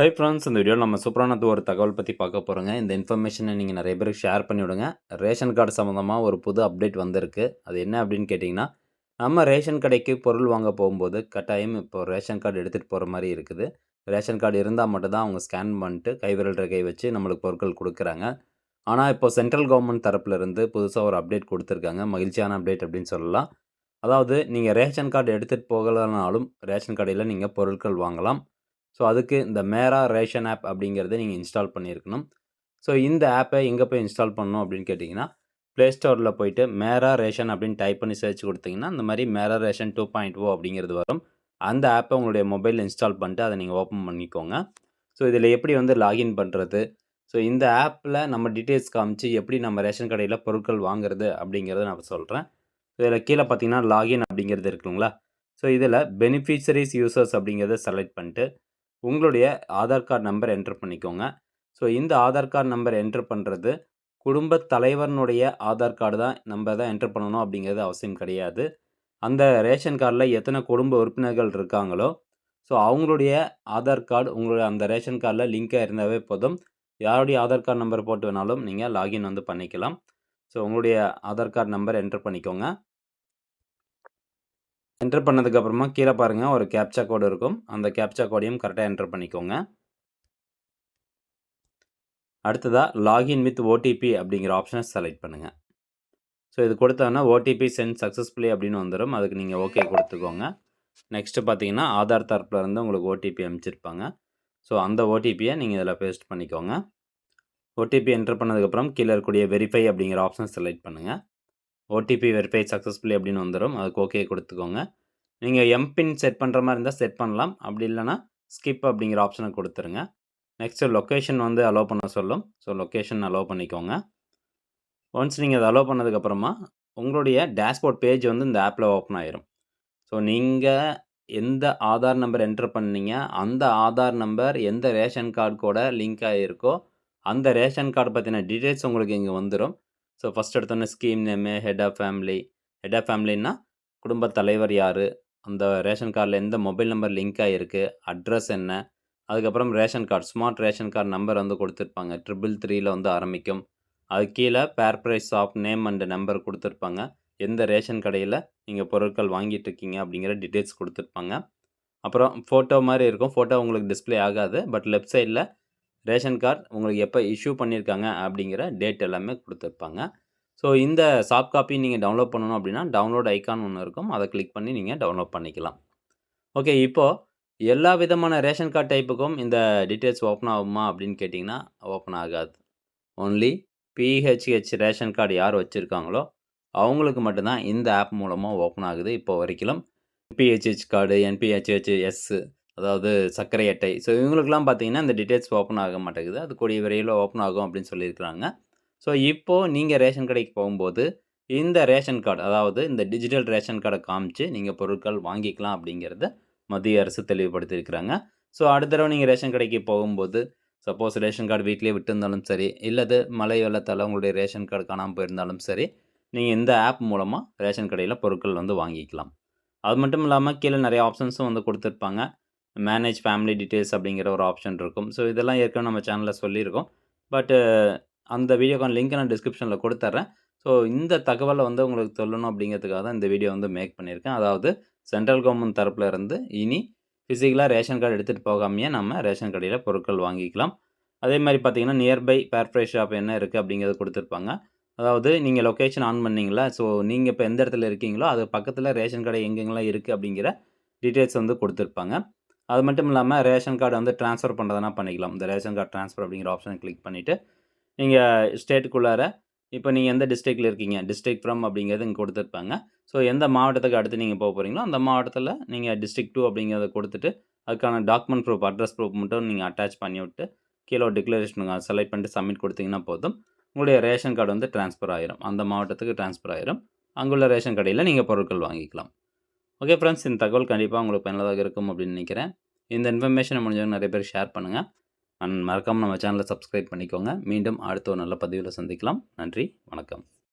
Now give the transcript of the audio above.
Hi friends இந்த வீடியோவில் நம்ம சூப்பரானது ஒரு தகவல் பற்றி பார்க்க போகிறோங்க இந்த இன்ஃபர்மேஷனை நீங்கள் நிறைய பேருக்கு ஷேர் பண்ணிவிடுங்க. ரேஷன் கார்டு சம்மந்தமாக ஒரு புது அப்டேட் வந்திருக்கு. அது என்ன அப்படின்னு கேட்டிங்கன்னா நம்ம ரேஷன் கடைக்கு பொருள் வாங்க போகும்போது கட்டாயம் இப்போ ரேஷன் கார்டு எடுத்துகிட்டு போகிற மாதிரி இருக்குது. ரேஷன் கார்டு இருந்தால் மட்டும்தான் அவங்க ஸ்கேன் பண்ணிட்டு கைவிரல் ரேகை வச்சு நம்மளுக்கு பொருட்கள் கொடுக்குறாங்க. ஆனால் இப்போ சென்ட்ரல் கவர்மெண்ட் தரப்புலேருந்து புதுசாக ஒரு அப்டேட் கொடுத்துருக்காங்க. மகிழ்ச்சியான அப்டேட் அப்படின்னு சொல்லலாம். அதாவது நீங்கள் ரேஷன் கார்டு எடுத்துகிட்டு போகலனாலும் ரேஷன் கடையில் நீங்கள் பொருட்கள் வாங்கலாம். ஸோ அதுக்கு இந்த மேரா ரேஷன் ஆப் அப்படிங்கிறத நீங்கள் இன்ஸ்டால் பண்ணியிருக்கணும். ஸோ இந்த ஆப்பை எங்கே போய் இன்ஸ்டால் பண்ணணும் அப்படின்னு கேட்டிங்கன்னா ப்ளே ஸ்டோரில் போயிட்டு மேரா ரேஷன் அப்படின்னு டைப் பண்ணி சர்ச் கொடுத்தீங்கன்னா இந்த மாதிரி Mera ration two point O அப்படிங்கிறது வரும். அந்த ஆப்பை உங்களுடைய மொபைலில் இன்ஸ்டால் பண்ணிட்டு அதை நீங்கள் ஓப்பன் பண்ணிக்கோங்க. ஸோ இதில் எப்படி வந்து லாகின் பண்ணுறது? ஸோ இந்த ஆப்பில் நம்ம டீட்டெயில்ஸ் காமிச்சு எப்படி நம்ம ரேஷன் கடையில் பொருட்கள் வாங்குறது அப்படிங்கிறத நான் சொல்கிறேன். இதில் கீழே பார்த்தீங்கன்னா லாகின் அப்படிங்கிறது இருக்குங்களா? ஸோ இதில் பெனிஃபிஷரிஸ் யூசர்ஸ் அப்படிங்கிறத செலக்ட் பண்ணிட்டு உங்களுடைய ஆதார் கார்டு நம்பர் என்ட்ரு பண்ணிக்கோங்க. ஸோ இந்த ஆதார் கார்டு நம்பர் என்ட்ரு பண்ணுறது குடும்ப தலைவர்னுடைய ஆதார் கார்டு தான் நம்ம தான் என்ட்ரு பண்ணணும் அப்படிங்கிறது அவசியம் கிடையாது. அந்த ரேஷன் கார்டில் எத்தனை குடும்ப உறுப்பினர்கள் இருக்காங்களோ ஸோ அவங்களுடைய ஆதார் கார்டு உங்களுடைய அந்த ரேஷன் கார்டில் லிங்காக இருந்தாவே போதும். யாருடைய ஆதார் கார்டு நம்பர் போட்டு வேணாலும் நீங்கள் லாகின் வந்து பண்ணிக்கலாம். ஸோ உங்களுடைய ஆதார் கார்டு நம்பர் என்ட்ரு பண்ணிக்கோங்க. என்டர் பண்ணதுக்கப்புறமா கீழே பாருங்கள் ஒரு கேப்சா கோடு இருக்கும். அந்த கேப்சா கோடையும் கரெக்டாக என்டர் பண்ணிக்கோங்க. அடுத்ததாக லாகின் வித் ஓடிபி அப்படிங்கிற ஆப்ஷனை செலக்ட் பண்ணுங்கள் ஸோ இது கொடுத்தோன்னா ஓடிபி சென்ட் சக்ஸஸ்ஃபுல்லி அப்படின்னு வந்துடும் அதுக்கு நீங்கள் ஓகே கொடுத்துக்கோங்க. நெக்ஸ்ட்டு பார்த்தீங்கன்னா ஆதார் தரப்பில் இருந்து உங்களுக்கு ஓடிபி அனுப்பிச்சிருப்பாங்க. ஸோ அந்த ஓடிபியை நீங்கள் இதில் பேஸ்ட் பண்ணிக்கோங்க. ஓடிபி என்டர் பண்ணதுக்கப்புறம் கீழே இருக்கக்கூடிய வெரிஃபை அப்படிங்கிற ஆப்ஷன் செலக்ட் பண்ணுங்கள் ஓடிபி வெரிஃபை சக்ஸஸ்ஃபுல்லி அப்படின்னு வந்துடும் அதுக்கு ஓகே கொடுத்துக்கோங்க. நீங்கள் எம்பின் செட் பண்ணுற மாதிரி இருந்தால் செட் பண்ணலாம். அப்படி இல்லைனா ஸ்கிப் அப்படிங்கிற ஆப்ஷனை கொடுத்துருங்க. நெக்ஸ்ட்டு லொக்கேஷன் வந்து அலோவ் பண்ண சொல்லும். ஸோ லொக்கேஷன் அலோவ் பண்ணிக்கோங்க. ஒன்ஸ் நீங்கள் அதை அலோவ் பண்ணதுக்கப்புறமா உங்களுடைய டேஷ்போர்ட் பேஜ் வந்து இந்த ஆப்பில் ஓப்பன் ஆயிரும். ஸோ நீங்கள் எந்த ஆதார் நம்பர் என்ட்ரு பண்ணீங்க அந்த ஆதார் நம்பர் எந்த ரேஷன் கார்டு கூட லிங்க் ஆகிருக்கோ அந்த ரேஷன் கார்டு பற்றின டீட்டெயில்ஸ் உங்களுக்கு இங்கே வந்துடும் ஸோ ஃபஸ்ட் எடுத்தோன்னே scheme name head of family head of ஃபேமிலின்னா குடும்ப தலைவர் யார்? அந்த ரேஷன் கார்டில் எந்த மொபைல் நம்பர் லிங்க் ஆகிருக்கு அட்ரஸ் என்ன? அதுக்கப்புறம் ration card smart ration card number வந்து கொடுத்துருப்பாங்க. ட்ரிபிள் த்ரீயில் வந்து ஆரம்பிக்கும். அது கீழே பேர் price of name and number கொடுத்துருப்பாங்க. எந்த ரேஷன் கடையில் நீங்கள் பொருட்கள் வாங்கிட்டு இருக்கீங்க அப்படிங்கிற டீட்டெயில்ஸ் கொடுத்துருப்பாங்க. அப்புறம் ஃபோட்டோ மாதிரி இருக்கும். ஃபோட்டோ உங்களுக்கு டிஸ்பிளே ஆகாது. பட் லெஃப்ட் சைடில் ரேஷன் கார்டு உங்களுக்கு எப்போ இஷ்யூ பண்ணியிருக்காங்க அப்படிங்கிற டேட் எல்லாமே கொடுத்துருப்பாங்க. ஸோ இந்த சாஃப்ட் காப்பி நீங்கள் டவுன்லோட் பண்ணணும் அப்படின்னா டவுன்லோட் ஐக்கான் ஒன்று இருக்கும். அதை கிளிக் பண்ணி நீங்கள் டவுன்லோட் பண்ணிக்கலாம். ஓகே இப்போது எல்லா விதமான ரேஷன் கார்டு டைப்புக்கும் இந்த டீட்டெயில்ஸ் ஓப்பன் ஆகுமா அப்படின்னு கேட்டிங்கன்னா ஓப்பன் ஆகாது. ஓன்லி பிஹெச்ஹெச் ரேஷன் கார்டு யார் வச்சுருக்காங்களோ அவங்களுக்கு மட்டும்தான் இந்த ஆப் மூலமாக ஓப்பன் ஆகுது இப்போ வரைக்கும் பிஹெச்ஹெச் கார்டு என்பிஹெச்ஹெச் எஸ்ஸு அதாவது சர்க்கரை அட்டை. ஸோ இவங்களுக்குலாம் பார்த்தீங்கன்னா இந்த டீட்டெயில்ஸ் ஓப்பன் ஆக மாட்டேங்குது. அது கூடிய விரைவில் ஓப்பன் ஆகும் அப்படின்னு சொல்லியிருக்கிறாங்க. ஸோ இப்போது நீங்கள் ரேஷன் கடைக்கு போகும்போது இந்த ரேஷன் கார்டு அதாவது இந்த டிஜிட்டல் ரேஷன் கார்டை காமிச்சு நீங்கள் பொருட்கள் வாங்கிக்கலாம் அப்படிங்கிறத மத்திய அரசு தெளிவுபடுத்தியிருக்கிறாங்க. ஸோ அடுத்த தடவை நீங்கள் ரேஷன் கடைக்கு போகும்போது சப்போஸ் ரேஷன் கார்டு வீட்லேயே விட்டுருந்தாலும் சரி இல்லது மழை வெள்ளத்தால் உங்களுடைய ரேஷன் கார்டு காணாமல் போயிருந்தாலும் சரி நீங்கள் இந்த ஆப் மூலமாக ரேஷன் கடையில் பொருட்கள் வந்து வாங்கிக்கலாம். அது மட்டும் இல்லாமல் கீழே நிறைய ஆப்ஷன்ஸும் வந்து கொடுத்துருப்பாங்க. மேனேஜ் ஃபேமிலி டீட்டெயில்ஸ் அப்படிங்கிற ஒரு ஆப்ஷன் இருக்கும். ஸோ இதெல்லாம் ஏற்கனவே நம்ம சேனலில் சொல்லியிருக்கோம். பட்டு அந்த வீடியோக்கான லிங்க் நான் டிஸ்கிரிப்ஷனில் கொடுத்துட்றேன் ஸோ இந்த தகவலை வந்து உங்களுக்கு சொல்லணும் அப்படிங்கிறதுக்காக தான் இந்த வீடியோ வந்து மேக் பண்ணியிருக்கேன். அதாவது சென்ட்ரல் கவர்மெண்ட் தரப்பில் இருந்து இனி ஃபிசிக்கலாக ரேஷன் கார்டு எடுத்துகிட்டு போகாமையே நம்ம ரேஷன் கடையில் பொருட்கள் வாங்கிக்கலாம். அதே மாதிரி பார்த்தீங்கன்னா நியர்பை பேர்ஃப்ரை ஷாப் என்ன இருக்குது அப்படிங்கிறத கொடுத்துருப்பாங்க. அதாவது நீங்கள் லொக்கேஷன் ஆன் பண்ணிங்களா? ஸோ நீங்கள் இப்போ எந்த இடத்துல இருக்கீங்களோ அது பக்கத்தில் ரேஷன் கடை எங்கெங்கெல்லாம் இருக்குது அப்படிங்கிற டீட்டெயில்ஸ் வந்து கொடுத்துருப்பாங்க. அது மட்டும் இல்லாமல் ரேஷன் கார்டு வந்து ட்ரான்ஸ்ஃபர் பண்ணுறதுனா பண்ணிக்கலாம். இந்த ரேஷன் கார்டு ட்ரான்ஸ்ஃபர் அப்படிங்கிற ஆப்ஷனை கிளிக் பண்ணிவிட்டு நீங்கள் ஸ்டேட்டுக்குள்ளார இப்போ நீங்கள் எந்த டிஸ்ட்ரிக்டில் இருக்கீங்க? டிஸ்ட்ரிக் ஃப்ரம் அப்படிங்கிறது இங்கே கொடுத்துருப்பாங்க. ஸோ எந்த மாவட்டத்துக்கு அடுத்து நீங்கள் போக போகிறீங்களோ அந்த மாவட்டத்தில் நீங்கள் டிஸ்ட்ரிக் டூ அப்படிங்கிறத கொடுத்துட்டு அதுக்கான டாக்குமெண்ட் ப்ரூஃப் அட்ரஸ் ப்ரூஃப் மட்டும் நீங்கள் அட்டாச் பண்ணி விட்டு கீழே டிக்ளரேஷன் செலக்ட் பண்ணிட்டு சப்மிட் கொடுத்தீங்கன்னா போதும். உங்களுடைய ரேஷன் கார்டு வந்து ட்ரான்ஸ்ஃபர் ஆயிரும். அந்த மாவட்டத்துக்கு ட்ரான்ஸ்ஃபர் ஆயிரும். அங்குள்ள ரேஷன் கடையில் நீங்கள் பொருட்கள் வாங்கிக்கலாம். ஓகே ஃப்ரெண்ட்ஸ் இந்த தகவல் கண்டிப்பாக உங்களுக்கு பயனுள்ளதாக இருக்கும் அப்படின்னு நினைக்கிறேன். இந்த இன்ஃபர்மேஷனை முடிஞ்சவங்க நிறைய பேர் ஷேர் பண்ணுங்கள் அண்ட் மறக்காமல் நம்ம சேனலை சப்ஸ்கிரைப் பண்ணிக்கோங்க. மீண்டும் அடுத்த ஒரு நல்ல பதிவில் சந்திக்கலாம். நன்றி வணக்கம்.